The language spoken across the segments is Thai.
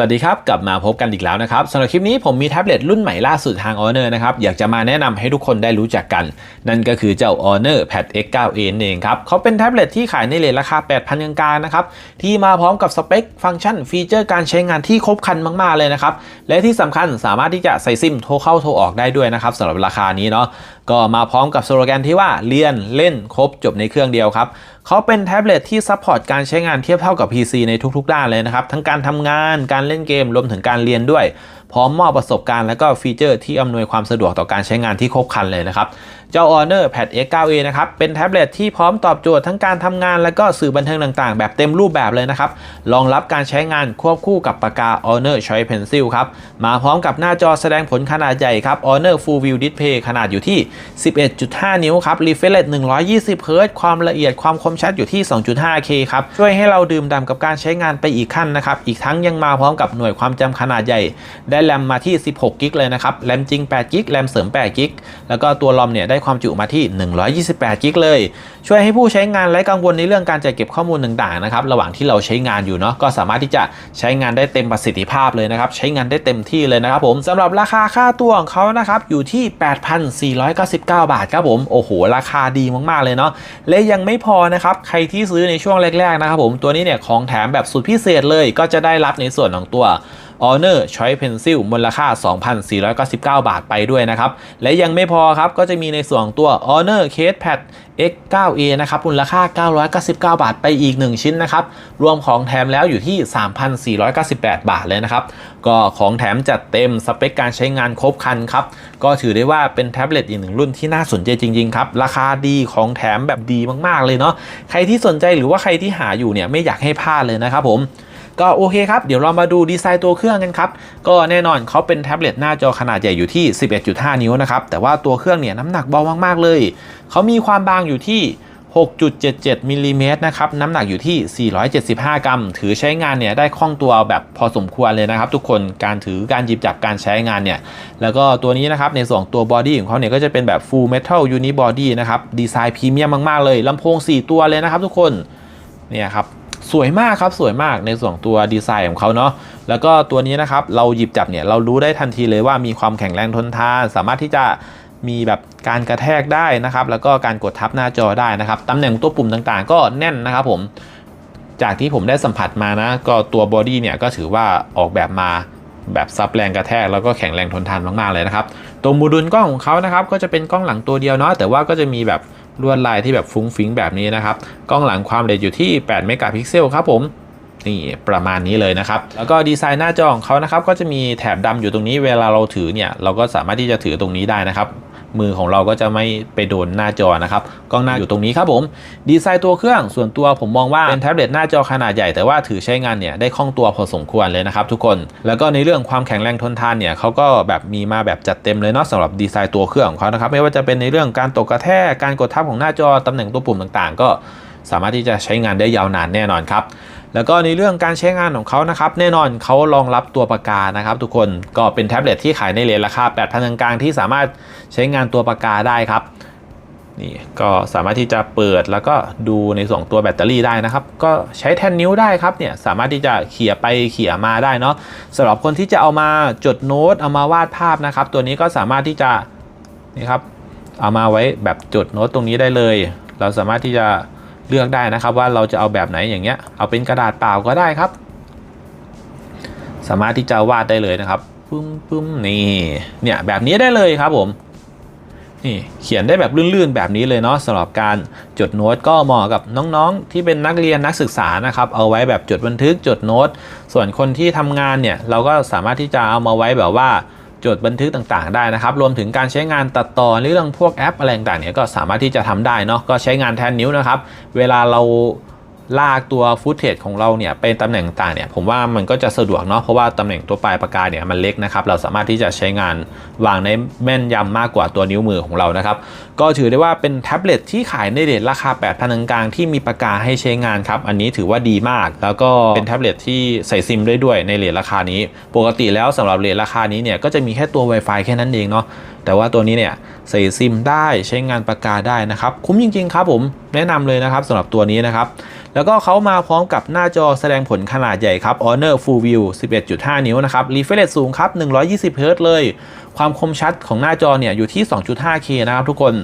วัสดีครับ กลับมาพบกันอีกแล้วนะครับสำหรับคลิปนี้ผมมีแท็บเล็ตรุ่นใหม่ล่าสุดทาง Honor นะครับ อยากจะมาแนะนำให้ทุกคนได้รู้จักกัน นั่นก็คือเจ้า Honor Pad X9a นั่เองครับเขาเป็นแท็บเล็ตที่ขายในเลทราคา 8,000กลางๆนะครับ ที่มาพร้อมกับสเปค ฟังก์ชัน ฟีเจอร์การใช้งานที่ครบครันมาก ๆ เลยนะครับ และที่สำคัญสามารถที่จะใส่ซิมโทรเข้าโทรออกได้ด้วยนะครับสำหรับราคานี้เนาะก็มาพร้อมกับสโลแกนที่ว่าเรียนเล่นครบจบในเครื่องเดียวครับ เขาเป็นแท็บเล็ตที่ซัพพอร์ตการใช้งานเทียบเท่ากับ PC ในทุกๆด้านเลยนะครับ ทั้งการทำงาน การเล่นเกม รวมถึงการเรียนด้วย พร้อมมอบประสบการณ์และก็ฟีเจอร์ที่อำนวยความสะดวกต่อการใช้งานที่ครบครันเลยนะครับ เจ้า Honor Pad X9a นะครับ เป็นแท็บเล็ตที่พร้อมตอบโจทย์ทั้งการทำงานและก็สื่อบันเทิงต่างๆ แบบเต็มรูปแบบเลยนะครับ รองรับการใช้งานควบคู่กับปากกา Honor Choice Pencil ครับ มาพร้อมกับหน้าจอแสดงผลขนาดใหญ่ครับ Honor Full View Display ขนาดอยู่ที่ 11.5 นิ้วครับ Refresh Rate 120 Hz ความละเอียดความคมชัดอยู่ที่ 2.5K ครับ ช่วยให้เราดื่มด่ำกับการใช้งานไปอีกขั้นนะครับ อีกทั้งยังมาพร้อมกับหน่วยความจำขนาดใหญ่ ได้แรมมาที่ 16 กิกเลยนะครับ แรมจริง8กิก แรมเสริม8กิก แล้วก็ตัวรอมเนี่ยได้ความจุมาที่ 128 กิกเลย ช่วยให้ผู้ใช้งานไร้กังวลในเรื่องการจัดเก็บข้อมูลต่างๆนะครับระหว่างที่เราใช้งานอยู่เนาะก็สามารถที่จะใช้งานได้เต็มประสิทธิภาพเลยนะครับใช้งานได้เต็มที่เลยนะครับผมสำหรับราคาค่าตัวของเขานะครับอยู่ที่ 8,499 บาทครับผมโอ้โห ราคาดีมากๆเลยเนาะและยังไม่พอนะครับใครที่ซื้อในช่วงแรกๆนะครับผมตัวนี้เนี่ยของแถมแบบสุดพิเศษเลยก็จะได้รับในส่วนของตัว Honor Choice Pencil มูลค่า 2,499 บาทไปด้วยนะครับ และยังไม่พอครับ ก็จะมีในส่วนของตัว Honor Case Pad X9a นะครับมูลค่า 999 บาทไปอีก 1 ชิ้นนะครับ รวมของแถมแล้วอยู่ที่ 3,498 บาทเลยนะครับ ก็ของแถมจัดเต็มสเปคการใช้งานครบครันครับ ก็ถือได้ว่าเป็นแท็บเล็ตอีกหนึ่งรุ่นที่น่าสนใจจริง ๆ ครับ ราคาดีของแถมแบบดีมากๆเลยเนาะใครที่สนใจหรือว่าใครที่หาอยู่เนี่ยไม่อยากให้พลาดเลยนะครับผม ก็โอเคครับ เดี๋ยวเรามาดูดีไซน์ตัวเครื่องกันครับ ก็แน่นอนเขาเป็นแท็บเล็ตหน้าจอขนาดใหญ่อยู่ที่ 11.5 นิ้วนะครับ แต่ว่าตัวเครื่องเนี่ยน้ำหนักเบามากๆเลย เขามีความบางอยู่ที่ 6.77มิลลิเมตรนะครับ น้ำหนักอยู่ที่ 475 กรัม ถือใช้งานเนี่ยได้คล่องตัวแบบพอสมควรเลยนะครับ ทุกคน การถือ การหยิบจับ การใช้งานเนี่ย แล้วก็ตัวนี้นะครับ ในส่วนตัวบอดี้ของเขาเนี่ยก็จะเป็นแบบ full metal unibody นะครับ ดีไซน์พรีเมียมมาก ๆ เลย ลำโพง 4 ตัวเลยนะครับทุกคน เนี่ยครับ สวยมากครับสวยมากในส่วนตัวดีไซน์ของเขาเนาะแล้วก็ตัวนี้นะครับเราหยิบจับเนี่ยเรารู้ได้ทันทีเลยว่ามีความแข็งแรงทนทาน สามารถที่จะมีแบบการกระแทกได้นะครับ แล้วก็การกดทับหน้าจอได้นะครับตำแหน่งตัวปุ่มต่างๆ ก็แน่นนะครับผมจากที่ผมได้สัมผัสมานะ ก็ตัวบอดี้เนี่ยก็ถือว่าออกแบบมาแบบซับแรงกระแทกแล้วก็แข็งแรงทนทานมากๆเลยนะครับตัวโมดูลกล้องของเขานะครับก็จะเป็นกล้องหลังตัวเดียวเนาะแต่ว่าก็จะมีแบบ ลวดลายที่แบบฟุ้งฟิ้งแบบนี้นะครับ กล้องหลังความละเอียดอยู่ที่ 8 เมกะพิกเซลครับผมนี่ประมาณนี้เลยนะครับ แล้วก็ดีไซน์หน้าจอของเขานะครับก็จะมีแถบดำอยู่ตรงนี้เวลาเราถือเนี่ยเราก็สามารถที่จะถือตรงนี้ได้นะครับ มือของเราก็จะไม่ไปโดนหน้าจอนะครับกล้องหน้าอยู่ตรงนี้ครับผมดีไซน์ตัวเครื่องส่วนตัวผมมองว่าเป็นแท็บเล็ตหน้าจอขนาดใหญ่แต่ว่าถือใช้งานเนี่ยได้คล่องตัวพอสมควรเลยนะครับทุกคน แล้วก็ในเรื่องความแข็งแรงทนทานเนี่ยเขาก็แบบมีมาแบบจัดเต็มเลยเนาะสำหรับดีไซน์ตัวเครื่องของเขานะครับไม่ว่าจะเป็นในเรื่องการตกกระแทกการกดทับของหน้าจอตำแหน่งตัวปุ่มต่างๆ ก็สามารถที่จะใช้งานได้ยาวนานแน่นอนครับ แล้วก็ในเรื่องการใช้งานของเขานะครับแน่นอนเขารองรับตัวปากกานะครับ ทุกคนก็เป็นแท็บเล็ตที่ขายในเลทราคา8,000กลางๆที่สามารถใช้งานตัวปากกาได้ครับนี่ก็สามารถที่จะเปิดแล้วก็ดูในส่วนตัวแบตเตอรี่ได้นะครับ ก็ใช้แทนนิ้วได้ครับเนี่ยสามารถที่จะเขี่ยไปเขี่ยมาได้เนาะสำหรับคนที่จะเอามาจดโน้ตเอามาวาดภาพนะครับ ตัวนี้ก็สามารถที่จะนี่ครับเอามาไว้แบบจดโน้ตตรงนี้ได้เลย เราสามารถที่จะ เลือกได้นะครับว่าเราจะเอาแบบไหนอย่างเงี้ย เอาเป็นกระดาษเปล่าก็ได้ครับ สามารถที่จะวาดได้เลยนะครับปึ้มปึ้มนี่เนี่ยแบบนี้ได้เลยครับผมนี่เขียนได้แบบลื่นๆแบบนี้เลยเนาะสำหรับการจดโน้ตก็เหมาะกับน้องๆ ที่เป็นนักเรียนนักศึกษานะครับเอาไว้แบบจดบันทึกจดโน้ต ส่วนคนที่ทำงานเนี่ยเราก็สามารถที่จะเอามาไว้แบบว่า จดบันทึกต่างๆ ได้นะครับ รวมถึงการใช้งานตัดต่อนเรื่องพวกแอปอะไรต่างๆเนี่ยก็สามารถที่จะทำได้เนาะก็ใช้งานแทนนิ้วนะครับ เวลาเรา ลากตัวฟุตเทจของเราเนี่ยเป็นตำแหน่งต่างเนี่ยผมว่ามันก็จะสะดวกเนาะเพราะว่าตำแหน่งตัวปลายปากกาเนี่ยมันเล็กนะครับเราสามารถที่จะใช้งานวางในแม่นยำมากกว่าตัวนิ้วมือของเรานะครับก็ถือได้ว่าเป็นแท็บเล็ตที่ขายในเรทราคา 8,000กลางที่มีปากกาให้ใช้งานครับอันนี้ถือว่าดีมาก แล้วก็เป็นแท็บเล็ตที่ใส่ซิมได้ด้วยในเรทราคานี้ ปกติแล้วสำหรับเรทราคานี้เนี่ยก็จะมีแค่ตัว Wi-Fi แค่นั้นเองเนาะ แต่ว่าตัวนี้เนี่ยใส่ซิมได้ใช้งานปากกาได้นะครับ คุ้มจริง ๆ ครับผมแนะนำเลยนะครับสำหรับตัวนี้นะครับ แล้วก็เขามาพร้อมกับหน้าจอแสดงผลขนาดใหญ่ครับ Honor Full View 11.5 นิ้วนะครับ Refresh สูงครับ 120 Hz เลย ความคมชัดของหน้าจอเนี่ยอยู่ที่ 2.5K นะครับทุกคน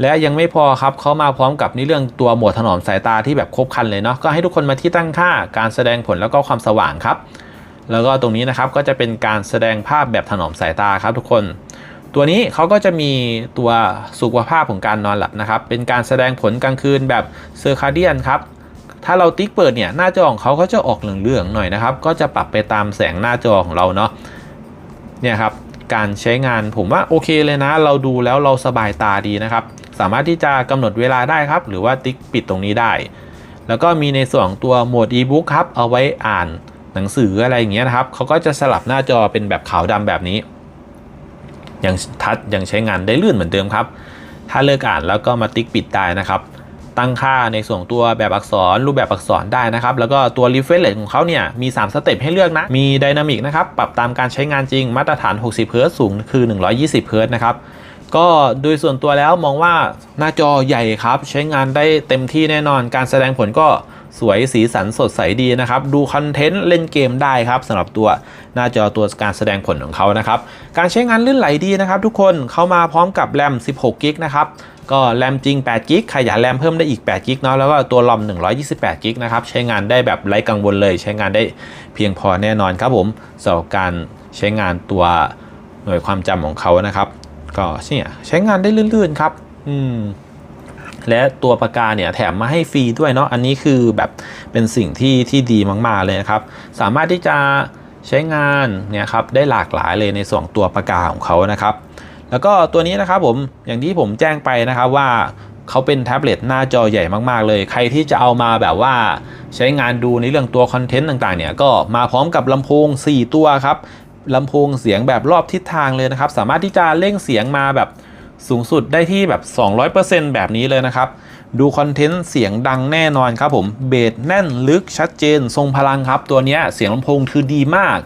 และยังไม่พอครับเขามาพร้อมกับนี่เรื่องตัวโหมดถนอมสายตาที่แบบครบครันเลยเนาะก็ให้ทุกคนมาที่ตั้งค่าการแสดงผลแล้วก็ความสว่างครับ แล้วก็ตรงนี้นะครับก็จะเป็นการแสดงภาพแบบถนอมสายตาครับทุกคน ตัวนี้เขาก็จะมีตัวสุขภาพของการนอนหลับนะครับ เป็นการแสดงผลกลางคืนแบบเซอร์คาเดียนครับ ถ้าเราติ๊กเปิดเนี่ยหน้าจอของเขาก็จะออกเหลืองๆหน่อยนะครับ ก็จะปรับไปตามแสงหน้าจอของเราเนาะ เนี่ยครับ การใช้งานผมว่าโอเคเลยนะ เราดูแล้วเราสบายตาดีนะครับ สามารถที่จะกำหนดเวลาได้ครับ หรือว่าติ๊กปิดตรงนี้ได้ แล้วก็มีในส่วนของตัวโหมด e-book ครับ เอาไว้อ่านหนังสืออะไรอย่างเงี้ยนะครับ เขาก็จะสลับหน้าจอเป็นแบบขาวดำแบบนี้ ยังทัชยังใช้งานได้ลื่นเหมือนเดิมครับ ถ้าเลิกอ่านแล้วก็มาติ๊กปิดได้นะครับ ตั้งค่าในส่วนตัวแบบอักษรรูปแบบอักษรได้นะครับ แล้วก็ตัว refresh rate ของเขาเนี่ยมี 3 สเต็ปให้เลือกนะ มี Dynamic นะครับ ปรับตามการใช้งานจริงมาตรฐาน 60 Hz สูงคือ 120 Hz นะครับก็โดยส่วนตัวแล้วมองว่าหน้าจอใหญ่ครับ ใช้งานได้เต็มที่แน่นอน การแสดงผลก็ สวยสีสันสดใสดีนะครับ ดูคอนเทนต์เล่นเกมได้ครับสำหรับตัวหน้าจอตัวการแสดงผลของเขานะครับ การใช้งานลื่นไหลดีนะครับทุกคนเข้ามาพร้อมกับแรม 16 กิกนะครับก็แรมจริง8กิกขยายแรมเพิ่มได้อีก8กิกเนาะแล้วก็ตัวลอม128กิกนะครับใช้งานได้แบบไร้กังวลเลย ใช้งานได้เพียงพอแน่นอนครับผมสำหรับการใช้งานตัวหน่วยความจำของเขานะครับ ก็เนี่ยใช้งานได้ลื่นๆครับ อืม และตัวปากกาเนี่ยแถมมาให้ฟรีด้วยเนาะอันนี้คือแบบเป็นสิ่งที่ที่ดีมาก ๆ เลยนะครับ สามารถที่จะใช้งานเนี่ยครับได้หลากหลายเลยในส่วนตัวปากกาของเขานะครับ แล้วก็ตัวนี้นะครับผมอย่างที่ผมแจ้งไปนะครับว่าเขาเป็นแท็บเล็ตหน้าจอใหญ่มากๆเลย ใครที่จะเอามาแบบว่าใช้งานดูในเรื่องตัวคอนเทนต์ต่างๆเนี่ยก็มาพร้อมกับลำโพง 4 ตัวครับลำโพงเสียงแบบรอบทิศทางเลยนะครับ สามารถที่จะเร่งเสียงมาแบบ สูงสุดได้ที่แบบ 200%แบบนี้เลยนะครับ ดูคอนเทนต์เสียงดังแน่นอนครับผมเบสแน่นลึกชัดเจน ทรงพลังครับ ตัวนี้เสียงลำโพงคือดีมาก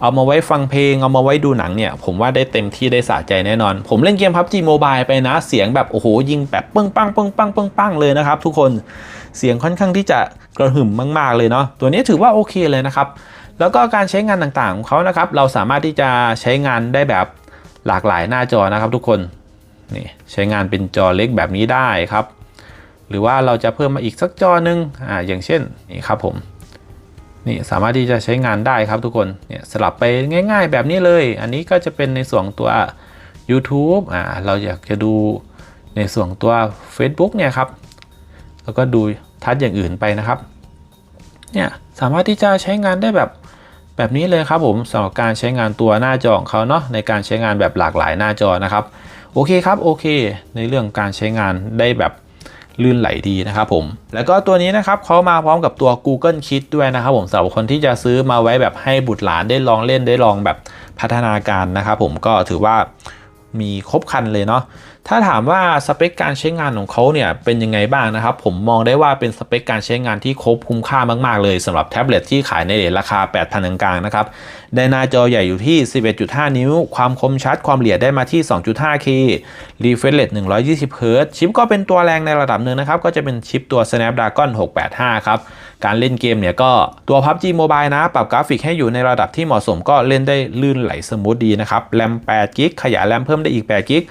เอามาไว้ฟังเพลง เอามาไว้ดูหนังเนี่ย ผมว่าได้เต็มที่ได้สะใจแน่นอน ผมเล่นเกม PUBG Mobile ไปนะ เสียงแบบโอ้โหยิงแบบปึ้งปังปึ้งปังปึ้งปังเลยนะครับทุกคนเสียงค่อนข้างที่จะกระหึ่มมาก ๆ เลยเนาะตัวนี้ถือว่าโอเคเลยนะครับ แล้วก็การใช้งานต่างๆของเขานะครับ เราสามารถที่จะใช้งานได้แบบหลากหลายหน้าจอนะครับทุกคน นี่ใช้งานเป็นจอเล็กแบบนี้ได้ครับ หรือว่าเราจะเพิ่มมาอีกสักจอหนึ่งอ่าอย่างเช่นนี่ครับผมนี่สามารถที่จะใช้งานได้ครับทุกคนเนี่ยสลับไปง่าย ๆ แบบนี้เลย อันนี้ก็จะเป็นในส่วนตัว YouTube อ่าเราอยากจะดูในส่วนตัว Facebook เนี่ยครับ แล้วก็ดูทัชอย่างอื่นไปนะครับเนี่ยสามารถที่จะใช้งานได้แบบแบบนี้เลยครับผมสำหรับการใช้งานตัวหน้าจอของเขาเนาะในการใช้งานแบบหลากหลายหน้าจอนะครับ โอเคครับโอเค ในเรื่องการใช้งานได้แบบลื่นไหลดีนะครับผม แล้วก็ตัวนี้นะครับเขามาพร้อมกับตัว Google Kit ด้วยนะครับผมสำหรับคนที่จะซื้อมาไว้แบบให้บุตรหลานได้ลองเล่นได้ลองแบบพัฒนาการนะครับผมก็ถือว่ามีครบคันเลยเนาะ ถ้าถามว่าสเปคการใช้งานของเขาเนี่ยเป็นยังไงบ้างนะครับ ผมมองได้ว่าเป็นสเปคการใช้งานที่ครบคุ้มค่ามาก ๆ เลยสำหรับแท็บเล็ตที่ขายในเรทราคา 8,000กลางๆนะครับได้หน้าจอใหญ่อยู่ที่ 11.5 นิ้ว ความคมชัดความละเอียดได้มาที่ 2.5K refresh rate 120 Hz ชิปก็เป็นตัวแรงในระดับหนึ่งนะครับ ก็จะเป็นชิปตัว Snapdragon 685 ครับ การเล่นเกมเนี่ยก็ตัว PUBG Mobile นะ ปรับกราฟิกให้อยู่ในระดับที่เหมาะสมก็เล่นได้ลื่นไหลสมูทดีนะครับแรม8กิกขยายแรมเพิ่มได้อีก8กิก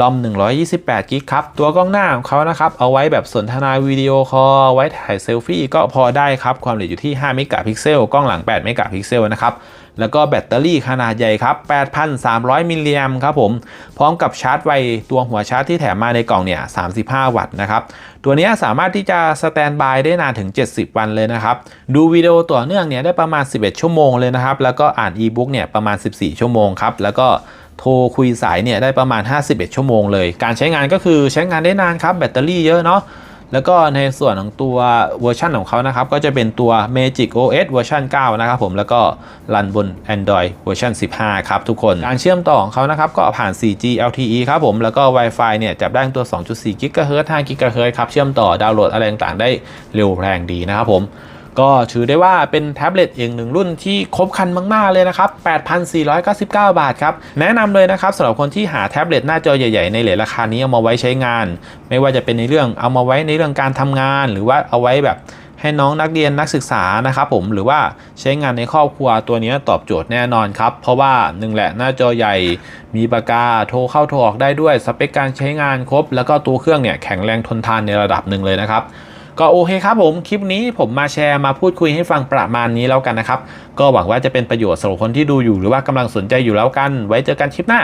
ลอม 128 กิกครับ ตัวกล้องหน้าของเขานะครับ เอาไว้แบบสนทนาวิดีโอคอล ไว้ถ่ายเซลฟี่ก็พอได้ครับ ความละเอียดอยู่ที่ 5 เมกะพิกเซล กล้องหลัง 8 เมกะพิกเซลนะครับ แล้วก็แบตเตอรี่ขนาดใหญ่ครับ 8,300 มิลลิแอมครับผม พร้อมกับชาร์จไวตัวหัวชาร์จที่แถมมาในกล่องเนี่ย 35 วัตต์นะครับ ตัวนี้สามารถที่จะสแตนบายได้นานถึง 70 วันเลยนะครับ ดูวิดีโอต่อเนื่องเนี่ยได้ประมาณ 11 ชั่วโมงเลยนะครับ แล้วก็อ่านอีบุ๊กเนี่ยประมาณ 14 ชั่วโมงครับ แล้วก็ โทรคุยสายเนี่ยได้ประมาณ 51 ชั่วโมงเลย การใช้งานก็คือใช้งานได้นานครับ แบตเตอรี่เยอะเนาะแล้วก็ในส่วนของตัวเวอร์ชันของเขานะครับ ก็จะเป็นตัว Magic OS เวอร์ชัน9 นะครับผมแล้วก็รันบน Android เวอร์ชัน15 ครับทุกคน การเชื่อมต่อของเขานะครับ ก็ผ่าน 4G LTE ครับผม แล้วก็ Wi-Fi เนี่ย จับได้ตัว 2.4 GHz 5 GHz ครับ เชื่อมต่อดาวน์โหลดอะไรต่างๆ ได้เร็วแรงดีนะครับผม ก็ถือได้ว่าเป็นแท็บเล็ตอีกหนึ่งรุ่นที่ครบคันมากๆเลยนะครับ 8,499 บาทครับ แนะนำเลยนะครับสำหรับคนที่หาแท็บเล็ตหน้าจอใหญ่ ๆ ในเหรียญราคานี้เอามาไว้ใช้งาน ไม่ว่าจะเป็นในเรื่องเอามาไว้ในเรื่องการทำงาน หรือว่าเอาไว้แบบให้น้องนักเรียนนักศึกษานะครับผมหรือว่าใช้งานในครอบครัวตัวนี้ตอบโจทย์แน่นอนครับ เพราะว่าหนึ่งแหละหน้าจอใหญ่มีปากกาโทรเข้าโทรออกได้ด้วยสเปคการใช้งานครบ แล้วก็ตัวเครื่องเนี่ยแข็งแรงทนทานในระดับหนึ่งเลยนะครับ ก็โอเคครับผม คลิปนี้ผมมาแชร์มาพูดคุยให้ฟังประมาณนี้แล้วกันนะครับ ก็หวังว่าจะเป็นประโยชน์สำหรับคนที่ดูอยู่หรือว่ากำลังสนใจอยู่แล้วกัน ไว้เจอกันคลิปหน้า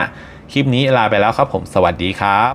คลิปนี้ลาไปแล้วครับผม สวัสดีครับ